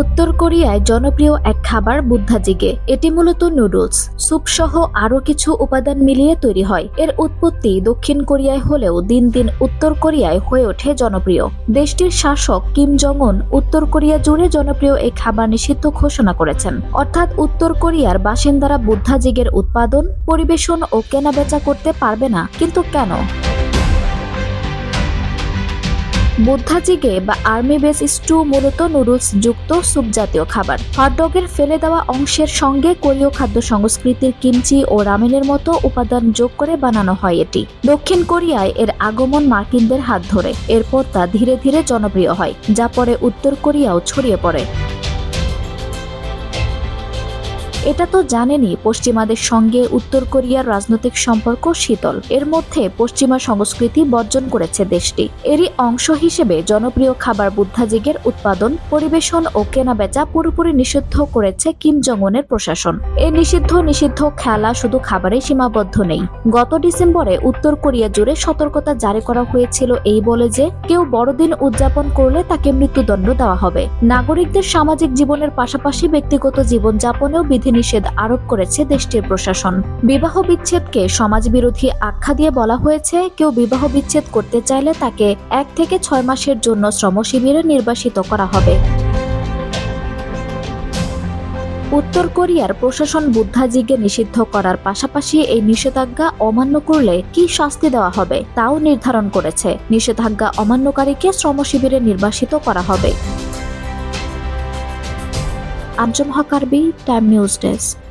উত্তর কোরিয়ায় জনপ্রিয় এক খাবার বুদ্ধাজিগে। এটি মূলত নুডলস। স্যুপ সহ আরও কিছু উপাদান মিলিয়ে তৈরি হয়। এর উৎপত্তি দক্ষিণ কোরিয়ায় হলেও দিন দিন উত্তর কোরিয়ায় হয়ে ওঠে জনপ্রিয়। দেশটির শাসক কিম জং উন উত্তর কোরিয়া জুড়ে জনপ্রিয় এই খাবার নিষিদ্ধ ঘোষণা করেছেন। অর্থাৎ উত্তর কোরিয়ার বাসিন্দারা বুদ্ধাজিগের উৎপাদন, পরিবেশন ও কেনাবেচা করতে পারবে না। কিন্তু কেন? বুদ্ধাজিগে বা আর্মি বেস স্টু মূলত নুডলস যুক্ত স্যুপ জাতীয় খাবার। হটডগের ফেলে দেওয়া অংশের সঙ্গে কোরীয় খাদ্য সংস্কৃতির কিমচি ও রামেনের মতো উপাদান যোগ করে বানানো হয় এটি। দক্ষিণ কোরিয়ায় এর আগমন মার্কিনদের হাত ধরে। এরপর তা ধীরে ধীরে জনপ্রিয় হয়, যা পরে উত্তর কোরিয়াও ছড়িয়ে পড়ে। এটা তো জানেনই, পশ্চিমাদের সঙ্গে উত্তর কোরিয়ার রাজনৈতিক সম্পর্ক শীতল। এর মধ্যে পশ্চিমা সংস্কৃতি বর্জন করেছে দেশটি। এরই অংশ হিসেবে জনপ্রিয় খাবার বুদ্ধাজিগের উৎপাদন, পরিবেশন ও কেনাবেচা পুরোপুরি নিষিদ্ধ করেছে কিম জংনের প্রশাসন। এই নিষিদ্ধ নিষিদ্ধ খেলা শুধু খাবারে সীমাবদ্ধ নেই। গত ডিসেম্বরে উত্তর কোরিয়া জুড়ে সতর্কতা জারি করা হয়েছিল এই বলে যে, কেউ বড়দিন উদযাপন করলে তাকে মৃত্যুদণ্ড দেওয়া হবে। নাগরিকদের সামাজিক জীবনের পাশাপাশি ব্যক্তিগত জীবনযাপনেও বিধিনিষেধ আরোপ করেছে দেশটির প্রশাসন। বিবাহ বিচ্ছেদকে সমাজবিরোধী আখ্যা দিয়ে বলা হয়েছে, কেউ বিবাহ বিচ্ছেদ করতে চাইলে তাকে এক থেকে ছয় মাসের জন্য শ্রম শিবিরে নির্বাসিত করা হবে। উত্তর কোরিয়ার প্রশাসন বুদ্ধাজিকে নিষিদ্ধ করার পাশাপাশি এই নিষেধাজ্ঞা অমান্য করলে কি শাস্তি দেওয়া হবে, তাও নির্ধারণ করেছে। নিষেধাজ্ঞা অমান্যকারীকে শ্রমশিবিরে নির্বাসিত করা হবে। আঞ্জুম হক আরবি টাইম নিউজ ডেস্ক।